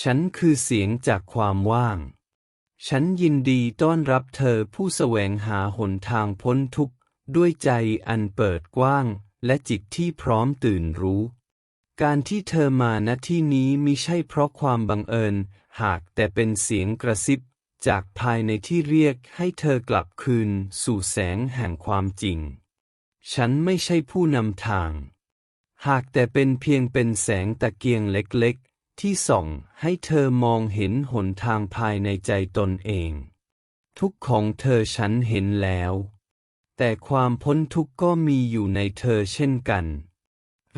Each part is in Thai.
ฉันคือเสียงจากความว่าง ฉันยินดีต้อนรับเธอผู้แสวงหาหนทางพ้นทุกข์ ด้วยใจอันเปิดกว้าง และจิตที่พร้อมตื่นรู้ การที่เธอมาณที่นี้มิใช่เพราะความบังเอิญ หากแต่เป็นเสียงกระซิบ จากภายในที่เรียกให้เธอกลับคืน สู่แสงแห่งความจริง ฉันไม่ใช่ผู้นำทาง หากแต่เป็นเพียงเป็นแสงตะเกียงเล็ก ที่ส่องให้เธอมองเห็นหนทางภายในใจตนเอง ทุกของเธอฉันเห็นแล้ว แต่ความพ้นทุกข์ก็มีอยู่ในเธอเช่นกัน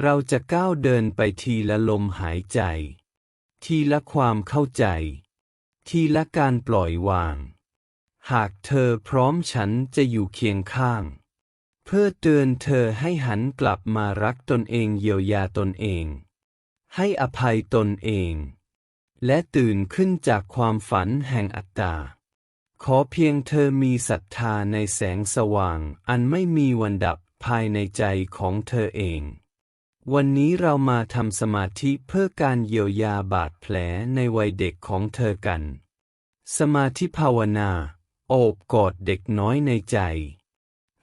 เราจะก้าวเดินไปทีละลมหายใจ ทีละความเข้าใจ ทีละการปล่อยวาง หากเธอพร้อมฉันจะอยู่เคียงข้าง เพื่อเตือนเธอให้หันกลับมารักตนเองเยียวยาตนเอง ให้อภัยตนเอง และตื่นขึ้นจากความฝันแห่งอัตตา ขอเพียงเธอมีศรัทธาในแสงสว่างอันไม่มีวันดับภายในใจของเธอเอง วันนี้เรามาทำสมาธิเพื่อการเยียวยาบาดแผลในวัยเด็กของเธอกัน สมาธิภาวนา โอบกอดเด็กน้อยในใจ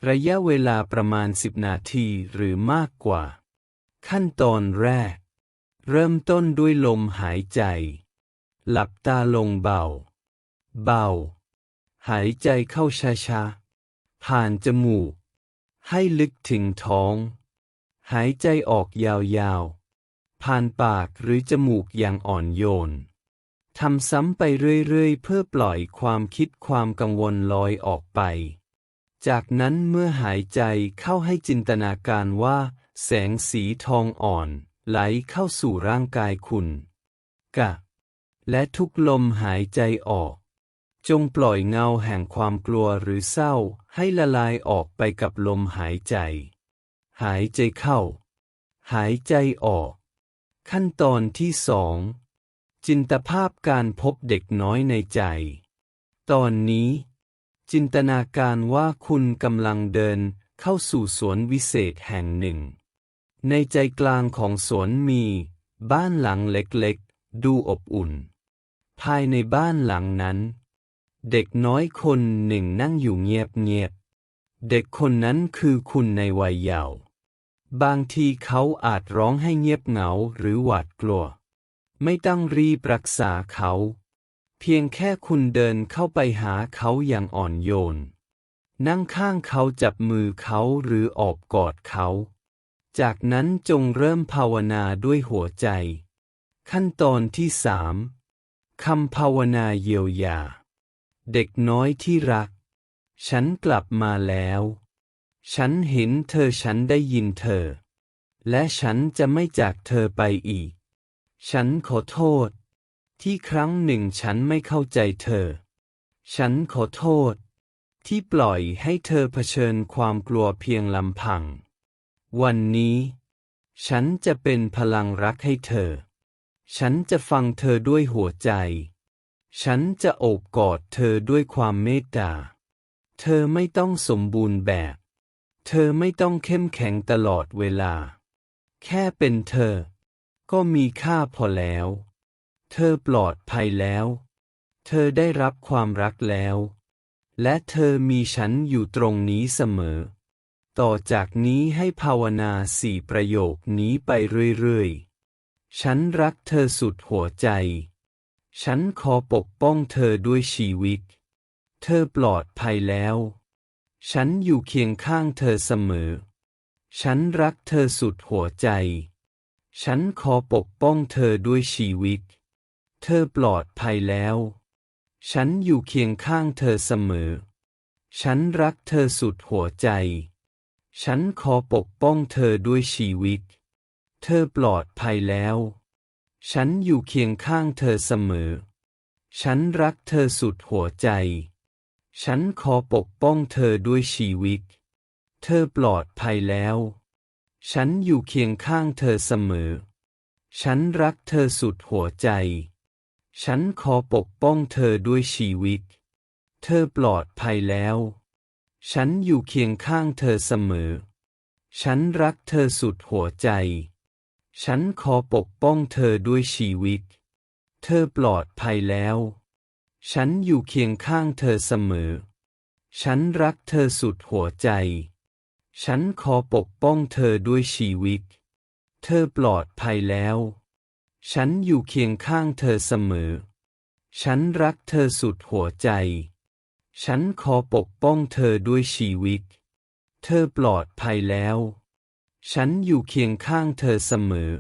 ระยะเวลาประมาณสิบนาทีหรือมากกว่า ขั้นตอนแรก เริ่มต้นด้วยลมหายใจ หลับตาลงเบา เบา หายใจเข้าช้าๆ ผ่านจมูก ให้ลึกถึงท้อง หายใจออกยาวๆ ผ่านปากหรือจมูกอย่างอ่อนโยน ทำซ้ำไปเรื่อยๆ เพื่อปล่อยความคิดความกังวลลอยออกไป จากนั้นเมื่อหายใจเข้าให้จินตนาการว่า แสงสีทองอ่อน ไหลเข้าสู่ร่างกายคุณ กะ และทุกลมหายใจออก จงปล่อยเงาแห่งความกลัวหรือเศร้าให้ละลายออกไปกับลมหายใจ หายใจเข้า หายใจออก ขั้นตอนที่สองจินตภาพการพบเด็กน้อยในใจ ตอนนี้ จินตนาการว่าคุณกำลังเดินเข้าสู่สวนวิเศษแห่งหนึ่ง ในใจกลางของสวนมี บ้านหลังเล็กๆ ดูอบอุ่น ภายในบ้านหลังนั้น เด็กน้อยคนหนึ่งนั่งอยู่เงียบๆ เด็กคนนั้นคือคุณในวัยเยาว์ บางทีเขาอาจร้องให้เงียบเหงาหรือหวาดกลัว ไม่ต้องรีบรักษาเขา เพียงแค่คุณเดินเข้าไปหาเขาอย่างอ่อนโยน นั่งข้างเขาจับมือเขาหรือออบกอดเขา จากนั้นจงเริ่มภาวนาด้วยหัวใจ ขั้นตอนที่สามคำภาวนาเยียวยา เด็กน้อยที่รัก ฉันกลับมาแล้ว ฉันเห็นเธอฉันได้ยินเธอ และฉันจะไม่จากเธอไปอีก ฉันขอโทษ ที่ครั้งหนึ่งฉันไม่เข้าใจเธอ ฉันขอโทษ ที่ปล่อยให้เธอเผชิญความกลัวเพียงลำพัง วันนี้ ฉันจะเป็นพลังรักให้เธอ ฉันจะฟังเธอด้วยหัวใจ ฉันจะโอบกอดเธอด้วยความเมตตา เธอไม่ต้องสมบูรณ์แบบ เธอไม่ต้องเข้มแข็งตลอดเวลา แค่เป็นเธอ ก็มีค่าพอแล้ว เธอปลอดภัยแล้ว เธอได้รับความรักแล้ว และเธอมีฉันอยู่ตรงนี้เสมอ ต่อจากนี้ให้ภาวนาสี่ประโยคนี้ไปเรื่อยๆ ฉันรักเธอสุดหัวใจ ฉันขอปกป้องเธอด้วยชีวิต เธอปลอดภัยแล้ว ฉันอยู่เคียงข้างเธอเสมอ ฉันรักเธอสุดหัวใจ ฉันขอปกป้องเธอด้วยชีวิต เธอปลอดภัยแล้ว ฉันอยู่เคียงข้างเธอเสมอ ฉันรักเธอสุดหัวใจ ฉันขอปกป้องเธอด้วยชีวิต เธอปลอดภัยแล้ว ฉันอยู่เคียงข้างเธอเสมอ ฉันรักเธอสุดหัวใจ ฉันขอปกป้องเธอด้วยชีวิต เธอปลอดภัยแล้ว ฉันอยู่เคียงข้างเธอเสมอ ฉันรักเธอสุดหัวใจ ฉันขอปกป้องเธอด้วยชีวิต เธอปลอดภัยแล้ว ฉันอยู่เคียงข้างเธอเสมอ ฉันรักเธอสุดหัวใจ ฉันขอปกป้องเธอด้วยชีวิต เธอปลอดภัยแล้ว ฉันอยู่เคียงข้างเธอเสมอ ฉันรักเธอสุดหัวใจ ฉันขอปกป้องเธอด้วยชีวิต เธอปลอดภัยแล้ว ฉันอยู่เคียงข้างเธอเสมอ ฉันรักเธอสุดหัวใจ ฉันขอปกป้องเธอด้วยชีวิต เธอปลอดภัยแล้ว ฉันอยู่เคียงข้างเธอเสมอ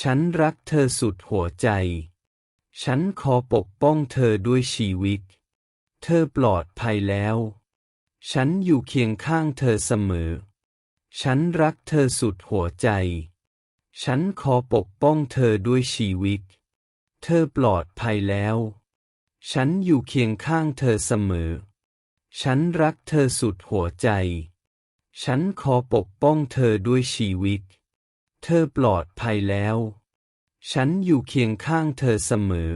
ฉันรักเธอสุดหัวใจ ฉันขอปกป้องเธอด้วยชีวิต เธอปลอดภัยแล้ว ฉันอยู่เคียงข้างเธอเสมอ ฉันรักเธอสุดหัวใจ ฉันขอปกป้องเธอด้วยชีวิต เธอปลอดภัยแล้ว ฉันอยู่เคียงข้างเธอเสมอ ฉันรักเธอสุดหัวใจ ฉันขอปกป้องเธอด้วยชีวิต เธอปลอดภัยแล้ว ฉันอยู่เคียงข้างเธอเสมอ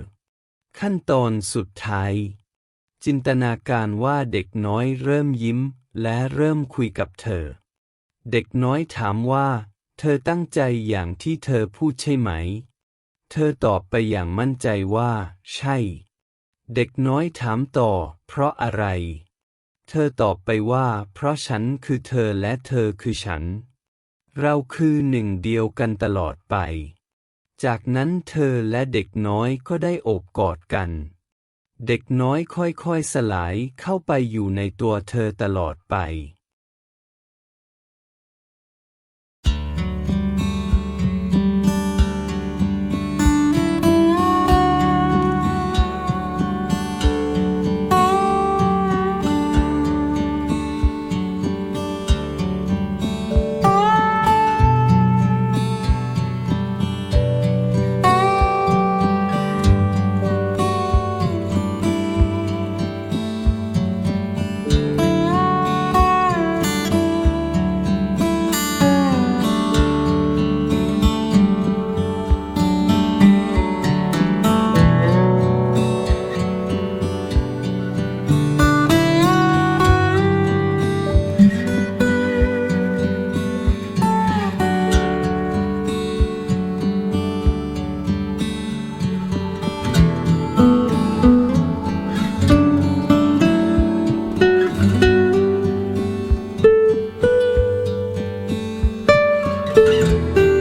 ขั้นตอนสุดท้าย จินตนาการว่าเด็กน้อยเริ่มยิ้มและเริ่มคุยกับเธอ เด็กน้อยถามว่า เธอตั้งใจอย่างที่เธอพูดใช่ไหม เธอตอบไปอย่างมั่นใจว่า ใช่ เด็กน้อยถามต่อ เพราะอะไร เธอตอบไปว่า เพราะฉันคือเธอและเธอคือฉัน เราคือหนึ่งเดียวกันตลอดไป จากนั้นเธอและเด็กน้อยก็ได้โอบกอดกัน เด็กน้อยค่อยๆสลายเข้าไปอยู่ในตัวเธอตลอดไป